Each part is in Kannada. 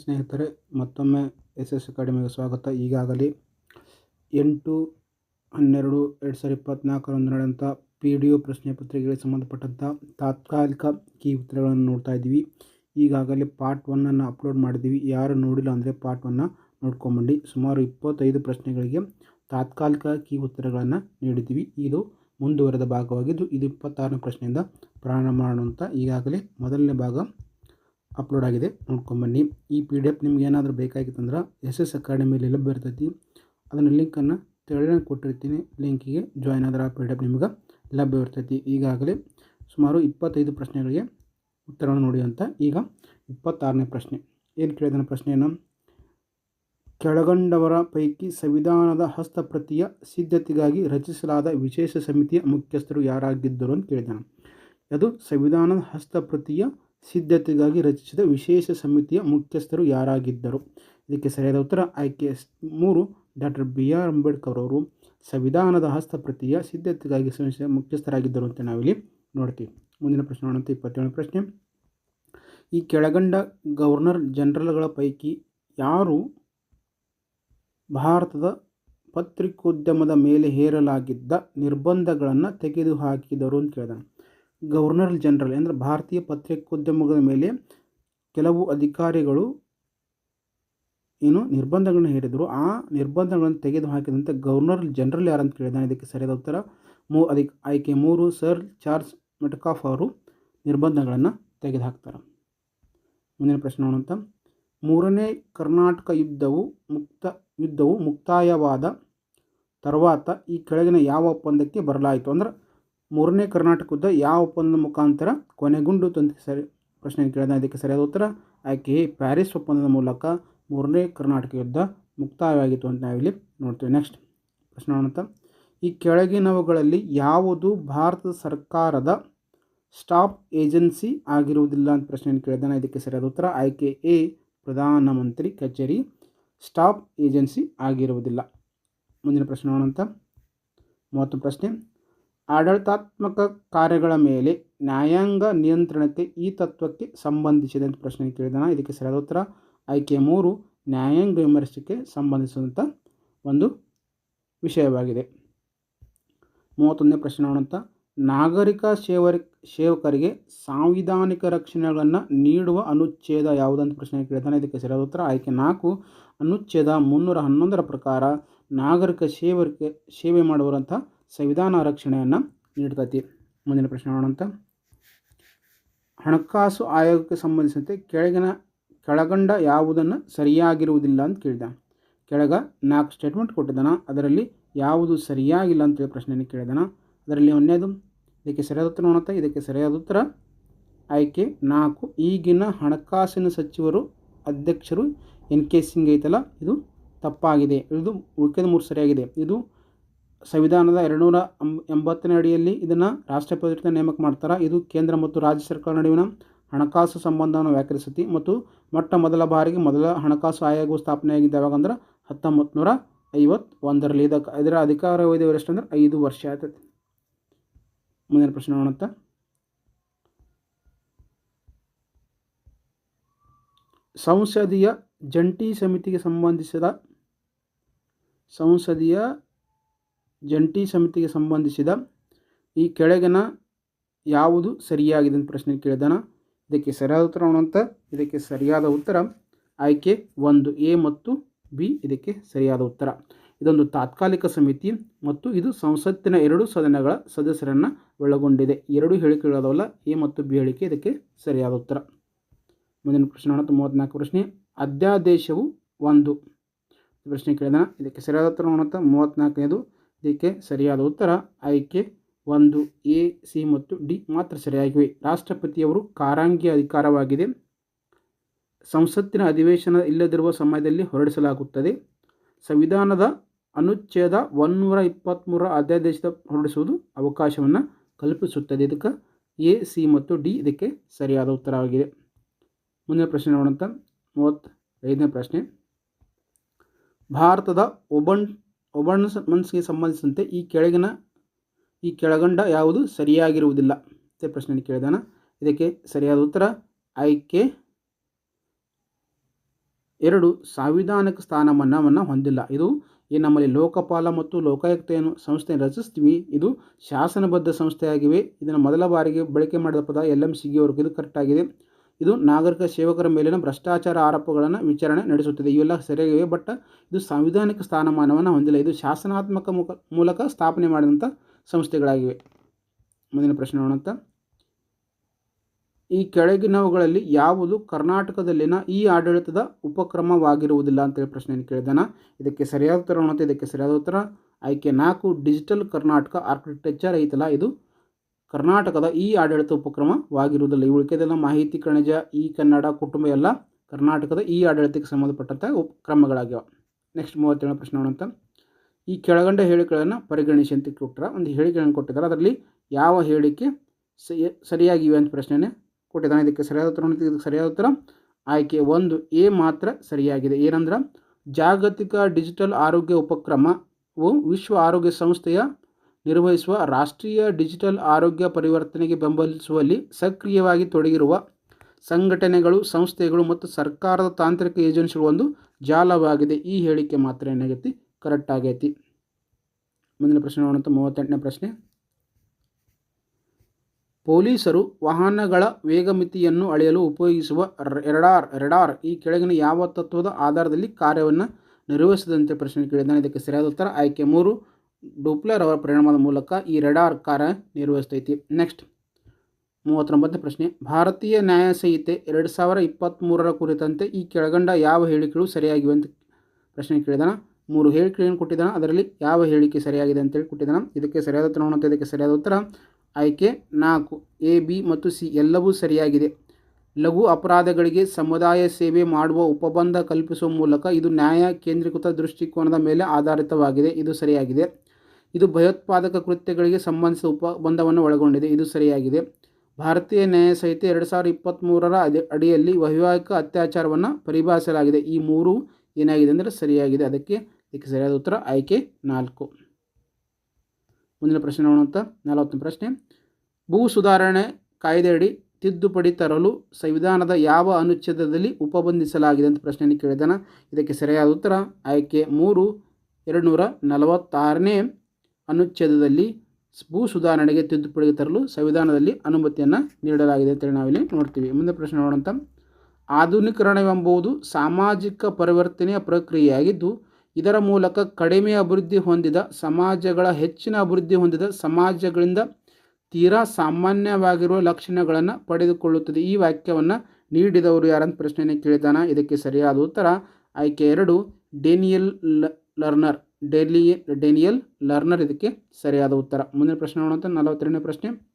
ಸ್ನೇಹಿತರೆ, ಮತ್ತೊಮ್ಮೆ ಎಸ್ ಎಸ್ ಅಕಾಡೆಮಿಗೆ ಸ್ವಾಗತ. ಈಗಾಗಲೇ ಎಂಟು ಹನ್ನೆರಡು ಎರಡು ಸಾವಿರದ ಇಪ್ಪತ್ತ್ನಾಲ್ಕರಂದು ನಡೆದಂಥ ಪಿ ಡಿ ಒ ಪ್ರಶ್ನೆ ಪತ್ರಿಕೆಗೆ ಸಂಬಂಧಪಟ್ಟಂಥ ತಾತ್ಕಾಲಿಕ ಕೀ ಉತ್ತರಗಳನ್ನು ನೋಡ್ತಾ ಇದ್ದೀವಿ. ಈಗಾಗಲೇ ಪಾರ್ಟ್ ಒನ್ನನ್ನು ಅಪ್ಲೋಡ್ ಮಾಡಿದ್ದೀವಿ. ಯಾರು ನೋಡಿಲ್ಲ ಅಂದರೆ ಪಾರ್ಟ್ ಒನ್ನ ನೋಡ್ಕೊಂಬಂಡಿ ಸುಮಾರು ಇಪ್ಪತ್ತೈದು ಪ್ರಶ್ನೆಗಳಿಗೆ ತಾತ್ಕಾಲಿಕ ಕೀ ಉತ್ತರಗಳನ್ನು ನೀಡಿದ್ದೀವಿ. ಇದು ಮುಂದುವರೆದ ಭಾಗವಾಗಿದ್ದು, ಇದು ಇಪ್ಪತ್ತಾರನೇ ಪ್ರಶ್ನೆಯಿಂದ ಪ್ರಾರಂಭ ಮಾಡೋಣ ಈಗಾಗಲೇ ಮೊದಲನೇ ಭಾಗ ಅಪ್ಲೋಡ್ ಆಗಿದೆ. ನೋಡ್ಕೊಂಬನ್ನಿ ಈ ಪಿ ಡಿ ಎಫ್ ನಿಮ್ಗೆ ಏನಾದರೂ ಬೇಕಾಗಿತ್ತಂದ್ರೆ ಎಸ್ ಎಸ್ ಅಕಾಡೆಮಿಯಲ್ಲಿ ಲಭ್ಯ ಇರ್ತೈತಿ. ಅದನ್ನು ಲಿಂಕನ್ನು ತೆಳಗಡೆ ಕೊಟ್ಟಿರ್ತೀನಿ. ಲಿಂಕಿಗೆ ಜಾಯ್ನ್ ಆದ್ರೆ ಆ ಪಿ ಡಿ ಎಫ್ ನಿಮ್ಗೆ ಲಭ್ಯ ಇರ್ತೈತಿ. ಈಗಾಗಲೇ ಸುಮಾರು ಇಪ್ಪತ್ತೈದು ಪ್ರಶ್ನೆಗಳಿಗೆ ಉತ್ತರವನ್ನು ನೋಡಿ ಅಂತ. ಈಗ ಇಪ್ಪತ್ತಾರನೇ ಪ್ರಶ್ನೆ. ಏನು ಕೇಳಿದಾನೆ ಪ್ರಶ್ನೆಯನ್ನು? ಕೆಳಗಂಡವರ ಪೈಕಿ ಸಂವಿಧಾನದ ಹಸ್ತಪ್ರತಿಯ ಸಿದ್ಧತೆಗಾಗಿ ರಚಿಸಲಾದ ವಿಶೇಷ ಸಮಿತಿಯ ಮುಖ್ಯಸ್ಥರು ಯಾರಾಗಿದ್ದರು ಅಂತ ಕೇಳಿದಾನೆ. ಅದು ಸಂವಿಧಾನದ ಹಸ್ತಪ್ರತಿಯ ಸಿದ್ಧತೆಗಾಗಿ ರಚಿಸಿದ ವಿಶೇಷ ಸಮಿತಿಯ ಮುಖ್ಯಸ್ಥರು ಯಾರಾಗಿದ್ದರು? ಇದಕ್ಕೆ ಸರಿಯಾದ ಉತ್ತರ ಆಯ್ಕೆ ಮೂರು ಡಾಕ್ಟರ್ ಬಿ. ಆರ್. ಅಂಬೇಡ್ಕರ್ ಅವರು ಸಂವಿಧಾನದ ಹಸ್ತಪ್ರತಿಯ ಸಿದ್ಧತೆಗಾಗಿ ಮುಖ್ಯಸ್ಥರಾಗಿದ್ದರು ಅಂತ ನಾವಿಲ್ಲಿ ನೋಡ್ತೀವಿ. ಮುಂದಿನ ಪ್ರಶ್ನೆ ನೋಡೋಣ ಇಪ್ಪತ್ತೇಳನೇ ಪ್ರಶ್ನೆ. ಈ ಕೆಳಗಂಡ ಗವರ್ನರ್ ಜನರಲ್ಗಳ ಪೈಕಿ ಯಾರು ಭಾರತದ ಪತ್ರಿಕೋದ್ಯಮದ ಮೇಲೆ ಹೇರಲಾಗಿದ್ದ ನಿರ್ಬಂಧಗಳನ್ನು ತೆಗೆದುಹಾಕಿದರು ಅಂತ ಕೇಳಿದ ಗವರ್ನರ್ ಜನರಲ್ ಅಂದರೆ ಭಾರತೀಯ ಪತ್ರಿಕೋದ್ಯಮಗಳ ಮೇಲೆ ಕೆಲವು ಅಧಿಕಾರಿಗಳು ಏನು ನಿರ್ಬಂಧಗಳನ್ನು ಹೇರಿದರು. ಆ ನಿರ್ಬಂಧಗಳನ್ನು ತೆಗೆದು ಹಾಕಿದಂತೆ ಗವರ್ನರ್ ಜನರಲ್ ಯಾರಂತ ಕೇಳಿದಾನೆ ಇದಕ್ಕೆ ಸರಿಯಾದ ಉತ್ತರ, ಮೂ ಅದಕ್ಕೆ ಆಯ್ಕೆ ಮೂರು, ಸರ್ ಚಾರ್ಲ್ಸ್ ಮೆಟಕಾಫ್ ಅವರು ನಿರ್ಬಂಧಗಳನ್ನು ತೆಗೆದುಹಾಕ್ತಾರೆ. ಮುಂದಿನ ಪ್ರಶ್ನೆ ನೋಡೋಂಥ ಮೂರನೇ ಕರ್ನಾಟಕ ಯುದ್ಧವು ಮುಕ್ತ, ಯುದ್ಧವು ಮುಕ್ತಾಯವಾದ ತರುవాత ಈ ಕೆಳಗಿನ ಯಾವ ಒಪ್ಪಂದಕ್ಕೆ ಬರಲಾಯಿತು? ಅಂದ್ರೆ ಮೂರನೇ ಕರ್ನಾಟಕ ಯುದ್ಧ ಯಾವ ಒಪ್ಪಂದದ ಮುಖಾಂತರ ಕೊನೆಗೊಂಡು ಅಂತ ಸರಿ ಪ್ರಶ್ನೆ ಕೇಳಿದ ಇದಕ್ಕೆ ಸರಿಯಾದ ಉತ್ತರ ಆಕೆ ಪ್ಯಾರಿಸ್ ಒಪ್ಪಂದದ ಮೂಲಕ ಮೂರನೇ ಕರ್ನಾಟಕ ಯುದ್ಧ ಮುಕ್ತಾಯವಾಗಿತ್ತು ಅಂತ ನಾವಿಲ್ಲಿ ನೋಡ್ತೀವಿ. ನೆಕ್ಸ್ಟ್ ಪ್ರಶ್ನೆ ನೋಡೋಣ ಈ ಕೆಳಗಿನವುಗಳಲ್ಲಿ ಯಾವುದು ಭಾರತ ಸರ್ಕಾರದ ಸ್ಟಾಪ್ ಏಜೆನ್ಸಿ ಆಗಿರುವುದಿಲ್ಲ ಅಂತ ಪ್ರಶ್ನೆಯನ್ನು ಕೇಳಿದಾನೆ ಇದಕ್ಕೆ ಸರಿಯಾದ ಉತ್ತರ, ಆಯ್ಕೆ ಎ ಪ್ರಧಾನಮಂತ್ರಿ ಕಚೇರಿ ಸ್ಟಾಪ್ ಏಜೆನ್ಸಿ ಆಗಿರುವುದಿಲ್ಲ. ಮುಂದಿನ ಪ್ರಶ್ನೆ ನೋಡೋಣ ಮೂವತ್ತು ಪ್ರಶ್ನೆ ಆಡಳಿತಾತ್ಮಕ ಕಾರ್ಯಗಳ ಮೇಲೆ ನ್ಯಾಯಾಂಗ ನಿಯಂತ್ರಣಕ್ಕೆ ಈ ತತ್ವಕ್ಕೆ ಸಂಬಂಧಿಸಿದೆ ಅಂತ ಪ್ರಶ್ನೆ ಕೇಳಿದಾನ ಇದಕ್ಕೆ ಸರಿಯಾದ ಉತ್ತರ, ಆಯ್ಕೆ ಮೂರು, ನ್ಯಾಯಾಂಗ ವಿಮರ್ಶೆಗೆ ಸಂಬಂಧಿಸಿದಂಥ ಒಂದು ವಿಷಯವಾಗಿದೆ. ಮೂವತ್ತೊಂದನೇ ಪ್ರಶ್ನೆ ನೋಡೋಂಥ ನಾಗರಿಕ ಸೇವರಿ, ಸೇವಕರಿಗೆ ಸಾಂವಿಧಾನಿಕ ರಕ್ಷಣೆಗಳನ್ನು ನೀಡುವ ಅನುಚ್ಛೇದ ಯಾವುದಂತ ಪ್ರಶ್ನೆ ಕೇಳಿದಾನೆ ಇದಕ್ಕೆ ಸರಿಯಾದ ಉತ್ತರ, ಆಯ್ಕೆ ನಾಲ್ಕು, ಅನುಚ್ಛೇದ ಮುನ್ನೂರ ಹನ್ನೊಂದರ ಪ್ರಕಾರ ನಾಗರಿಕ ಸೇವರಿಗೆ ಸೇವೆ ಮಾಡುವಂಥ ಸಂವಿಧಾನ ರಕ್ಷಣೆಯನ್ನು ನೀಡ್ತೈತಿ. ಮುಂದಿನ ಪ್ರಶ್ನೆ ನೋಡೋಣ ಹಣಕಾಸು ಆಯೋಗಕ್ಕೆ ಸಂಬಂಧಿಸಿದಂತೆ ಕೆಳಗಿನ, ಕೆಳಗಂಡ ಯಾವುದನ್ನು ಸರಿಯಾಗಿರುವುದಿಲ್ಲ ಅಂತ ಕೇಳಿದ. ಕೆಳಗ ನಾಲ್ಕು ಸ್ಟೇಟ್ಮೆಂಟ್ ಕೊಟ್ಟಿದ್ದಾನ. ಅದರಲ್ಲಿ ಯಾವುದು ಸರಿಯಾಗಿಲ್ಲ ಅಂತೇಳಿ ಪ್ರಶ್ನೆಯನ್ನು ಕೇಳಿದಾನ. ಅದರಲ್ಲಿ ಒಂದೇದು ಇದಕ್ಕೆ ಸರಿಯಾದ ಉತ್ತರ ನೋಡುತ್ತೆ ಇದಕ್ಕೆ ಸರಿಯಾದ ಉತ್ತರ, ಆಯ್ಕೆ ನಾಲ್ಕು. ಈಗಿನ ಹಣಕಾಸಿನ ಸಚಿವರು, ಅಧ್ಯಕ್ಷರು ಎನ್ ಕೆ ಸಿಂಗ್ ಐತಲ್ಲ, ಇದು ತಪ್ಪಾಗಿದೆ. ಇದು ಉಳ್ಕೆದ ಮೂರು ಸರಿಯಾಗಿದೆ. ಇದು ಸಂವಿಧಾನದ ಎರಡುನೂರ ಎಂಬತ್ತನೇ ಅಡಿಯಲ್ಲಿ ಇದನ್ನು ರಾಷ್ಟ್ರಪತಿ ನೇಮಕ ಮಾಡ್ತಾರೆ. ಇದು ಕೇಂದ್ರ ಮತ್ತು ರಾಜ್ಯ ಸರ್ಕಾರ ನಡುವಿನ ಹಣಕಾಸು ಸಂಬಂಧವನ್ನು ವ್ಯಾಖ್ಯಾನಿಸುತ್ತೆ. ಮತ್ತು ಮೊಟ್ಟ ಮೊದಲ ಬಾರಿಗೆ ಮೊದಲ ಹಣಕಾಸು ಆಯೋಗವು ಸ್ಥಾಪನೆಯಾಗಿದ್ದು ಯಾವಾಗಂದ್ರೆ ಹತ್ತೊಂಬತ್ತು ನೂರ ಐವತ್ತೊಂದರಲ್ಲಿ. ಇದಕ್ಕೆ ಇದರ ಅಧಿಕಾರ ಎಷ್ಟು ಅಂದ್ರೆ ಐದು ವರ್ಷ ಆಗ್ತದೆ ಮುಂದಿನ ಪ್ರಶ್ನೆ ನೋಡೋಣ ಸಂಸದೀಯ ಜಂಟಿ ಸಮಿತಿಗೆ ಸಂಬಂಧಿಸಿದ ಸಂಸದೀಯ ಜಂಟಿ ಸಮಿತಿಗೆ ಸಂಬಂಧಿಸಿದ ಈ ಕೆಳಗಿನ ಯಾವುದು ಸರಿಯಾಗಿದೆ ಅಂತ ಪ್ರಶ್ನೆ ಕೇಳಿದಾನ ಇದಕ್ಕೆ ಸರಿಯಾದ ಉತ್ತರ ಅಂತ. ಇದಕ್ಕೆ ಸರಿಯಾದ ಉತ್ತರ ಆಯ್ಕೆ ಒಂದು. ಎ ಮತ್ತು ಬಿ ಇದಕ್ಕೆ ಸರಿಯಾದ ಉತ್ತರ. ಇದೊಂದು ತಾತ್ಕಾಲಿಕ ಸಮಿತಿ ಮತ್ತು ಇದು ಸಂಸತ್ತಿನ ಎರಡು ಸದನಗಳ ಸದಸ್ಯರನ್ನು ಒಳಗೊಂಡಿದೆ. ಎರಡು ಹೇಳಿಕೆಗಳಾದವಲ್ಲ ಎ ಮತ್ತು ಬಿ ಹೇಳಿಕೆ ಇದಕ್ಕೆ ಸರಿಯಾದ ಉತ್ತರ. ಮುಂದಿನ ಪ್ರಶ್ನೆ ನೋಡೋದು ಮೂವತ್ತ್ನಾಲ್ಕು ಪ್ರಶ್ನೆ. ಅಧ್ಯಾದೇಶವು ಒಂದು. ಪ್ರಶ್ನೆ ಕೇಳಿದ ಇದಕ್ಕೆ ಸರಿಯಾದ ಉತ್ತರ ನೋಡುತ್ತಾ ಮೂವತ್ತ್ನಾಲ್ಕನೇದು ಇದಕ್ಕೆ ಸರಿಯಾದ ಉತ್ತರ. ಆಯ್ಕೆ ಒಂದು. ಎ, ಸಿ ಮತ್ತು ಡಿ ಮಾತ್ರ ಸರಿಯಾಗಿವೆ. ರಾಷ್ಟ್ರಪತಿಯವರು ಕಾರಾಂಗಿ ಅಧಿಕಾರವಾಗಿದೆ. ಸಂಸತ್ತಿನ ಅಧಿವೇಶನ ಇಲ್ಲದಿರುವ ಸಮಯದಲ್ಲಿ ಹೊರಡಿಸಲಾಗುತ್ತದೆ. ಸಂವಿಧಾನದ ಅನುಚ್ಛೇದ ಒನ್ನೂರ ಇಪ್ಪತ್ತ್ಮೂರ ಅಧ್ಯಾದೇಶದ ಹೊರಡಿಸುವುದು ಅವಕಾಶವನ್ನು ಕಲ್ಪಿಸುತ್ತದೆ. ಇದಕ್ಕೆ ಎ, ಸಿ ಮತ್ತು ಡಿ ಇದಕ್ಕೆ ಸರಿಯಾದ ಉತ್ತರವಾಗಿದೆ. ಮುಂದಿನ ಪ್ರಶ್ನೆ ನೋಡೋಣ ಮೂವತ್ತೈದನೇ ಪ್ರಶ್ನೆ. ಭಾರತದ ಒಬನ್ ಒಬನ್ ಮನಸ್ಸಿಗೆ ಸಂಬಂಧಿಸಿದಂತೆ ಈ ಕೆಳಗಿನ, ಈ ಕೆಳಗಂಡ ಯಾವುದು ಸರಿಯಾಗಿರುವುದಿಲ್ಲ? ಅಂತ ಪ್ರಶ್ನೆಯನ್ನು ಕೇಳಿದಾನ. ಇದಕ್ಕೆ ಸರಿಯಾದ ಉತ್ತರ, ಆಯ್ಕೆ ಎರಡು ಸಾಂವಿಧಾನಿಕ ಸ್ಥಾನಮಾನವನ್ನು ಹೊಂದಿಲ್ಲ. ಇದು ಈ ನಮ್ಮಲ್ಲಿ ಲೋಕಪಾಲ ಮತ್ತು ಲೋಕಾಯುಕ್ತೆಯನ್ನು ಏನು ಸಂಸ್ಥೆ ರಚಿಸ್ತೀವಿ. ಇದು ಶಾಸನಬದ್ಧ ಸಂಸ್ಥೆಯಾಗಿವೆ. ಇದನ್ನು ಮೊದಲ ಬಾರಿಗೆ ಬಳಕೆ ಮಾಡಿದ ಪದ ಎಲ್ ಎಂ ಸಿಗಿಯವರೆಗೂ ಇದು ಕರೆಕ್ಟ್ ಆಗಿದೆ. ಇದು ನಾಗರಿಕ ಸೇವಕರ ಮೇಲಿನ ಭ್ರಷ್ಟಾಚಾರ ಆರೋಪಗಳನ್ನು ವಿಚಾರಣೆ ನಡೆಸುತ್ತದೆ. ಇವೆಲ್ಲ ಸರಿಯಾಗಿವೆ ಬಟ್ ಇದು ಸಾಂವಿಧಾನಿಕ ಸ್ಥಾನಮಾನವನ್ನು ಹೊಂದಿಲ್ಲ. ಇದು ಶಾಸನಾತ್ಮಕ ಮೂಲಕ ಸ್ಥಾಪನೆ ಮಾಡಿದಂಥ ಸಂಸ್ಥೆಗಳಾಗಿವೆ. ಮುಂದಿನ ಪ್ರಶ್ನೆ ನೋಡೋಣ ಈ ಕೆಳಗಿನವುಗಳಲ್ಲಿ ಯಾವುದು ಕರ್ನಾಟಕದಲ್ಲಿನ ಈ ಆಡಳಿತದ ಉಪಕ್ರಮವಾಗಿರುವುದಿಲ್ಲ ಅಂತೇಳಿ ಪ್ರಶ್ನೆಯನ್ನು ಕೇಳಿದಾನ ಇದಕ್ಕೆ ಸರಿಯಾದ ಉತ್ತರ ನೋಡುತ್ತೆ ಇದಕ್ಕೆ ಸರಿಯಾದ ಉತ್ತರ ಆಯ್ಕೆ ನಾಲ್ಕು, ಡಿಜಿಟಲ್ ಕರ್ನಾಟಕ ಆರ್ಕಿಟೆಕ್ಚರ್ ಐತಲ್ಲ, ಇದು ಕರ್ನಾಟಕದ ಈ ಆಡಳಿತ ಉಪಕ್ರಮವಾಗಿರುವುದಿಲ್ಲ. ಈ ಉಳಿಕೆದೆಲ್ಲ ಮಾಹಿತಿ ಕಣಜ ಈ ಕನ್ನಡ, ಕುಟುಂಬ ಎಲ್ಲ ಕರ್ನಾಟಕದ ಈ ಆಡಳಿತಕ್ಕೆ ಸಂಬಂಧಪಟ್ಟಂಥ ಉಪಕ್ರಮಗಳಾಗ್ಯಾವ ನೆಕ್ಸ್ಟ್ ಮೂವತ್ತೇಳನೇ ಪ್ರಶ್ನೆ ಅಂತ ಈ ಕೆಳಗಂಡ ಹೇಳಿಕೆಗಳನ್ನು ಪರಿಗಣಿಸಿ ಅಂತ ಕೊಟ್ಟರೆ ಒಂದು ಹೇಳಿಕೆಗಳನ್ನು ಕೊಟ್ಟಿದ್ದಾರೆ. ಅದರಲ್ಲಿ ಯಾವ ಹೇಳಿಕೆ ಸರಿಯಾಗಿವೆ ಅಂತ ಪ್ರಶ್ನೆನೇ ಕೊಟ್ಟಿದ್ದಾನೆ. ಇದಕ್ಕೆ ಸರಿಯಾದ ಉತ್ತರ ಇದಕ್ಕೆ ಸರಿಯಾದ ಉತ್ತರ ಆಯ್ಕೆ ಒಂದು. ಎ ಮಾತ್ರ ಸರಿಯಾಗಿದೆ. ಏನಂದ್ರೆ ಜಾಗತಿಕ ಡಿಜಿಟಲ್ ಆರೋಗ್ಯ ಉಪಕ್ರಮವು ವಿಶ್ವ ಆರೋಗ್ಯ ಸಂಸ್ಥೆಯ ನಿರ್ವಹಿಸುವ ರಾಷ್ಟ್ರೀಯ ಡಿಜಿಟಲ್ ಆರೋಗ್ಯ ಪರಿವರ್ತನೆಗೆ ಬೆಂಬಲಿಸುವಲ್ಲಿ ಸಕ್ರಿಯವಾಗಿ ತೊಡಗಿರುವ ಸಂಘಟನೆಗಳು, ಸಂಸ್ಥೆಗಳು ಮತ್ತು ಸರ್ಕಾರದ ತಾಂತ್ರಿಕ ಏಜೆನ್ಸಿಗಳು ಒಂದು ಜಾಲವಾಗಿದೆ. ಈ ಹೇಳಿಕೆ ಮಾತ್ರ ಏನಾಗೈತಿ? ಕರೆಕ್ಟ್ ಆಗೈತಿ. ಮುಂದಿನ ಪ್ರಶ್ನೆ ನೋಡೋಂಥ ಮೂವತ್ತೆಂಟನೇ ಪ್ರಶ್ನೆ. ಪೊಲೀಸರು ವಾಹನಗಳ ವೇಗಮಿತಿಯನ್ನು ಅಳೆಯಲು ಉಪಯೋಗಿಸುವ ರೆಡಾರ್ ರೆಡಾರ್ ಈ ಕೆಳಗಿನ ಯಾವ ತತ್ವದ ಆಧಾರದಲ್ಲಿ ಕಾರ್ಯವನ್ನು ನಿರ್ವಹಿಸದಂತೆ ಪ್ರಶ್ನೆ ಕೇಳಿದ್ದಾನೆ. ಇದಕ್ಕೆ ಸರಿಯಾದ ಉತ್ತರ ಆಯ್ಕೆ ಮೂರು. ಡೂಪ್ಲರ್ ಅವರ ಪರಿಣಾಮದ ಮೂಲಕ ಈ ರೆಡಾರ್ ಕಾರ್ಯ ನಿರ್ವಹಿಸ್ತೈತಿ. ನೆಕ್ಸ್ಟ್ ಮೂವತ್ತೊಂಬತ್ತನೇ ಪ್ರಶ್ನೆ. ಭಾರತೀಯ ನ್ಯಾಯ ಸಂಹಿತೆ ಎರಡು ಸಾವಿರ ಇಪ್ಪತ್ತ್ಮೂರರ ಕುರಿತಂತೆ ಈ ಕೆಳಗಂಡ ಯಾವ ಹೇಳಿಕೆಗಳು ಸರಿಯಾಗಿವೆ ಅಂತ ಪ್ರಶ್ನೆ ಕೇಳಿದಾನ. ಮೂರು ಹೇಳಿಕೆಗಳನ್ನು ಕೊಟ್ಟಿದ್ದಾನ ಅದರಲ್ಲಿ ಯಾವ ಹೇಳಿಕೆ ಸರಿಯಾಗಿದೆ ಅಂತೇಳಿ ಕೊಟ್ಟಿದ್ದಾನ ಇದಕ್ಕೆ ಸರಿಯಾದ ಉತ್ತರ ನೋಡುವಂಥ ಇದಕ್ಕೆ ಸರಿಯಾದ ಉತ್ತರ ಆಯ್ಕೆ ನಾಲ್ಕು. ಎ, ಬಿ ಮತ್ತು ಸಿ ಎಲ್ಲವೂ ಸರಿಯಾಗಿದೆ. ಲಘು ಅಪರಾಧಗಳಿಗೆ ಸಮುದಾಯ ಸೇವೆ ಮಾಡುವ ಉಪಬಂಧ ಕಲ್ಪಿಸುವ ಮೂಲಕ ಇದು ನ್ಯಾಯ ಕೇಂದ್ರೀಕೃತ ದೃಷ್ಟಿಕೋನದ ಮೇಲೆ ಆಧಾರಿತವಾಗಿದೆ. ಇದು ಸರಿಯಾಗಿದೆ. ಇದು ಭಯೋತ್ಪಾದಕ ಕೃತ್ಯಗಳಿಗೆ ಸಂಬಂಧಿಸಿದ ಉಪಬಂಧವನ್ನು ಒಳಗೊಂಡಿದೆ. ಇದು ಸರಿಯಾಗಿದೆ. ಭಾರತೀಯ ನ್ಯಾಯ ಸಂಹಿತೆ ಎರಡು ಸಾವಿರದ ಇಪ್ಪತ್ತ್ಮೂರರ ಅಡಿ ಅಡಿಯಲ್ಲಿ ವೈವಾಹಿಕ ಅತ್ಯಾಚಾರವನ್ನು ಪರಿಭಾಷಿಸಲಾಗಿದೆ. ಈ ಮೂರು ಏನಾಗಿದೆ ಅಂದರೆ ಸರಿಯಾಗಿದೆ. ಅದಕ್ಕೆ ಇದಕ್ಕೆ ಸರಿಯಾದ ಉತ್ತರ ಆಯ್ಕೆ ನಾಲ್ಕು. ಮುಂದಿನ ಪ್ರಶ್ನೆ ನೋಡುವಂಥ ನಲವತ್ತನೇ ಪ್ರಶ್ನೆ. ಭೂ ಸುಧಾರಣೆ ಕಾಯ್ದೆಯಡಿ ತಿದ್ದುಪಡಿ ತರಲು ಸಂವಿಧಾನದ ಯಾವ ಅನುಚ್ಛೇದದಲ್ಲಿ ಉಪಬಂಧಿಸಲಾಗಿದೆ ಅಂತ ಪ್ರಶ್ನೆಯನ್ನು ಕೇಳಿದಾನ ಇದಕ್ಕೆ ಸರಿಯಾದ ಉತ್ತರ ಆಯ್ಕೆ ಮೂರು ಎರಡು ನೂರ ನಲವತ್ತಾರನೇ. ಅನುಚ್ಛೇದದಲ್ಲಿ ಭೂ ಸುಧಾರಣೆಗೆ ತಿದ್ದುಪಡಿ ತರಲು ಸಂವಿಧಾನದಲ್ಲಿ ಅನುಮತಿಯನ್ನು ನೀಡಲಾಗಿದೆ ಅಂತೇಳಿ ನಾವಿಲ್ಲಿ ನೋಡ್ತೀವಿ. ಮುಂದೆ ಪ್ರಶ್ನೆ ನೋಡೋಂಥ ಆಧುನೀಕರಣವೆಂಬುದು ಸಾಮಾಜಿಕ ಪರಿವರ್ತನೆಯ ಪ್ರಕ್ರಿಯೆಯಾಗಿದ್ದು, ಇದರ ಮೂಲಕ ಕಡಿಮೆ ಅಭಿವೃದ್ಧಿ ಹೊಂದಿದ ಸಮಾಜಗಳ ಹೆಚ್ಚಿನ ಅಭಿವೃದ್ಧಿ ಹೊಂದಿದ ಸಮಾಜಗಳಿಂದ ತೀರಾ ಸಾಮಾನ್ಯವಾಗಿರುವ ಲಕ್ಷಣಗಳನ್ನು ಪಡೆದುಕೊಳ್ಳುತ್ತದೆ. ಈ ವಾಕ್ಯವನ್ನು ನೀಡಿದವರು ಯಾರಂತ ಪ್ರಶ್ನೆಯನ್ನು ಕೇಳಿದಾನ ಇದಕ್ಕೆ ಸರಿಯಾದ ಉತ್ತರ ಆಯ್ಕೆ ಎರಡು, ಡೇನಿಯಲ್ ಲರ್ನರ್. ಡೆಲಿ ಡೇನಿಯಲ್ ಲರ್ನರ್ ಇದಕ್ಕೆ ಸರಿಯಾದ ಉತ್ತರ. ಮುಂದಿನ ಪ್ರಶ್ನೆ ನೋಡೋಣ ನಲವತ್ತೆರಡನೇ ಪ್ರಶ್ನೆ.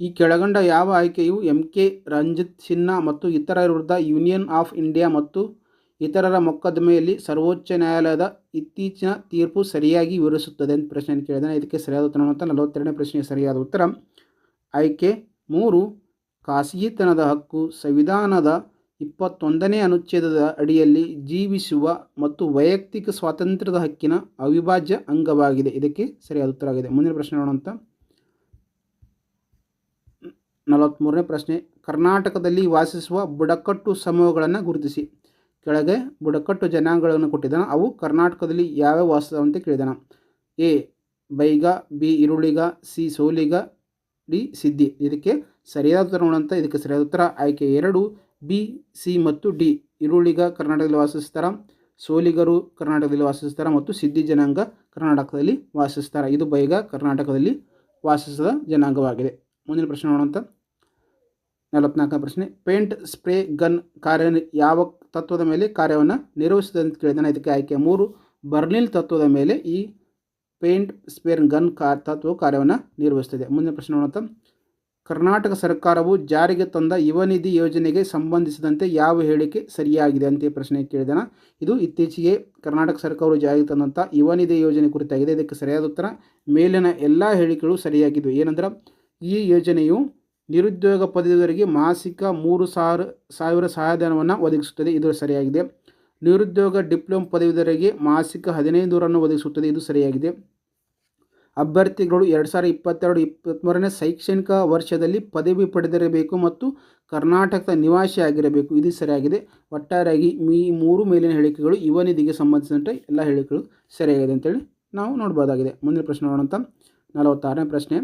ಈ ಕೆಳಗಂಡ ಯಾವ ಆಯ್ಕೆಯು ಎಂ ಕೆ ರಂಜಿತ್ ಸಿನ್ಹಾ ಮತ್ತು ಇತರರ ವಿರುದ್ಧ ಯೂನಿಯನ್ ಆಫ್ ಇಂಡಿಯಾ ಮತ್ತು ಇತರರ ಮೊಕದ್ದಮೆಯಲ್ಲಿ ಸರ್ವೋಚ್ಚ ನ್ಯಾಯಾಲಯದ ಇತ್ತೀಚಿನ ತೀರ್ಪು ಸರಿಯಾಗಿ ವಿವರಿಸುತ್ತದೆ ಅಂತ ಪ್ರಶ್ನೆ ಕೇಳಿದಾನೆ. ಇದಕ್ಕೆ ಸರಿಯಾದ ಉತ್ತರ ಅಂತ ನಲವತ್ತೆರಡನೇ ಪ್ರಶ್ನೆ ಸರಿಯಾದ ಉತ್ತರ. ಆಯ್ಕೆ ಮೂರು, ಖಾಸಗಿತನದ ಹಕ್ಕು, ಸಂವಿಧಾನದ ಇಪ್ಪತ್ತೊಂದನೇ ಅನುಚ್ಛೇದದ ಅಡಿಯಲ್ಲಿ ಜೀವಿಸುವ ಮತ್ತು ವೈಯಕ್ತಿಕ ಸ್ವಾತಂತ್ರ್ಯದ ಹಕ್ಕಿನ ಅವಿಭಾಜ್ಯ ಅಂಗವಾಗಿದೆ. ಇದಕ್ಕೆ ಸರಿಯಾದ ಉತ್ತರ ಆಗಿದೆ. ಮುಂದಿನ ಪ್ರಶ್ನೆ ನೋಡೋಣ ನಲವತ್ತ್ಮೂರನೇ ಪ್ರಶ್ನೆ. ಕರ್ನಾಟಕದಲ್ಲಿ ವಾಸಿಸುವ ಬುಡಕಟ್ಟು ಸಮೂಹಗಳನ್ನು ಗುರುತಿಸಿ. ಕೆಳಗೆ ಬುಡಕಟ್ಟು ಜನಾಂಗಗಳನ್ನು ಕೊಟ್ಟಿದ್ದಾನೆ. ಅವು ಕರ್ನಾಟಕದಲ್ಲಿ ಯಾವ್ಯಾವ ವಾಸಿಸುವಂತೆ ಕೇಳಿದನ A. Baiga, B. Iruliga, C. Soliga, D. Siddi. ಇದಕ್ಕೆ ಸರಿಯಾದ ಉತ್ತರ ನೋಡೋಂಥ ಇದಕ್ಕೆ ಸರಿಯಾದ ಉತ್ತರ. ಆಯ್ಕೆ ಎರಡು. ಬಿ, ಸಿ ಮತ್ತು ಡಿ. ಈರುಳ್ಳಿಗ ಕರ್ನಾಟಕದಲ್ಲಿ ವಾಸಿಸ್ತಾರ, ಸೋಲಿಗರು ಕರ್ನಾಟಕದಲ್ಲಿ ವಾಸಿಸ್ತಾರ ಮತ್ತು ಸಿದ್ಧಿ ಜನಾಂಗ ಕರ್ನಾಟಕದಲ್ಲಿ ವಾಸಿಸ್ತಾರ. ಇದು ಬೈಗ ಕರ್ನಾಟಕದಲ್ಲಿ ವಾಸಿಸಿದ ಜನಾಂಗವಾಗಿದೆ. ಮುಂದಿನ ಪ್ರಶ್ನೆ ನೋಡೋಂಥ ನಲವತ್ನಾಲ್ಕನೇ ಪ್ರಶ್ನೆ. ಪೇಂಟ್, ಸ್ಪ್ರೇ, ಗನ್ ಕಾರ್ಯ ಯಾವ ತತ್ವದ ಮೇಲೆ ಕಾರ್ಯವನ್ನು ನಿರ್ವಹಿಸಿದೆ ಅಂತ ಕೇಳಿದಾನೆ ಇದಕ್ಕೆ ಆಯ್ಕೆ ಮೂರು. ಬರ್ನಿಲ್ ತತ್ವದ ಮೇಲೆ ಈ ಪೇಂಟ್, ಸ್ಪೇರ್, ಗನ್ ಕಾ, ತತ್ವವು ಕಾರ್ಯವನ್ನು ನಿರ್ವಹಿಸ್ತದೆ ಮುಂದಿನ ಪ್ರಶ್ನೆ ನೋಡೋಂಥ ಕರ್ನಾಟಕ ಸರ್ಕಾರವು ಜಾರಿಗೆ ತಂದ ಯುವ ನಿಧಿ ಯೋಜನೆಗೆ ಸಂಬಂಧಿಸಿದಂತೆ ಯಾವ ಹೇಳಿಕೆ ಸರಿಯಾಗಿದೆ ಅಂತ ಪ್ರಶ್ನೆ ಕೇಳಿದನ? ಇದು ಇತ್ತೀಚೆಗೆ ಕರ್ನಾಟಕ ಸರ್ಕಾರವು ಜಾರಿಗೆ ತಂದಂಥ ಯುವ ನಿಧಿ ಯೋಜನೆ ಕುರಿತಾಗಿದೆ. ಇದಕ್ಕೆ ಸರಿಯಾದ ಉತ್ತರ, ಮೇಲಿನ ಎಲ್ಲ ಹೇಳಿಕೆಗಳು ಸರಿಯಾಗಿದ್ದವು ಏನಂದ್ರೆ, ಈ ಯೋಜನೆಯು ನಿರುದ್ಯೋಗ ಪದವೀಧರಿಗೆ ಮಾಸಿಕ ಮೂರು ಸಾವಿರ ಸಾವಿರ ಸಹಾಯಧನವನ್ನು ಒದಗಿಸುತ್ತದೆ. ಇದು ಸರಿಯಾಗಿದೆ. ನಿರುದ್ಯೋಗ ಡಿಪ್ಲೊಮ್ ಪದವೀಧರಿಗೆ ಮಾಸಿಕ ಹದಿನೈದು ನೂರನ್ನು ಒದಗಿಸುತ್ತದೆ. ಇದು ಸರಿಯಾಗಿದೆ. ಅಭ್ಯರ್ಥಿಗಳು ಎರಡು ಸಾವಿರದ ಇಪ್ಪತ್ತೆರಡು ಇಪ್ಪತ್ತ್ಮೂರನೇ ಶೈಕ್ಷಣಿಕ ವರ್ಷದಲ್ಲಿ ಪದವಿ ಪಡೆದಿರಬೇಕು ಮತ್ತು ಕರ್ನಾಟಕದ ನಿವಾಸಿಯಾಗಿರಬೇಕು ಇದು ಸರಿಯಾಗಿದೆ. ಒಟ್ಟಾರೆಯಾಗಿ ಈ ಮೂರು ಮೇಲಿನ ಹೇಳಿಕೆಗಳು ಯುವ ನಿಧಿಗೆ ಸಂಬಂಧಿಸಿದಂತೆ ಎಲ್ಲ ಹೇಳಿಕೆಗಳು ಸರಿಯಾಗಿದೆ ಅಂತೇಳಿ ನಾವು ನೋಡ್ಬೋದಾಗಿದೆ. ಮುಂದಿನ ಪ್ರಶ್ನೆ ನೋಡೋಣ ನಲವತ್ತಾರನೇ ಪ್ರಶ್ನೆ.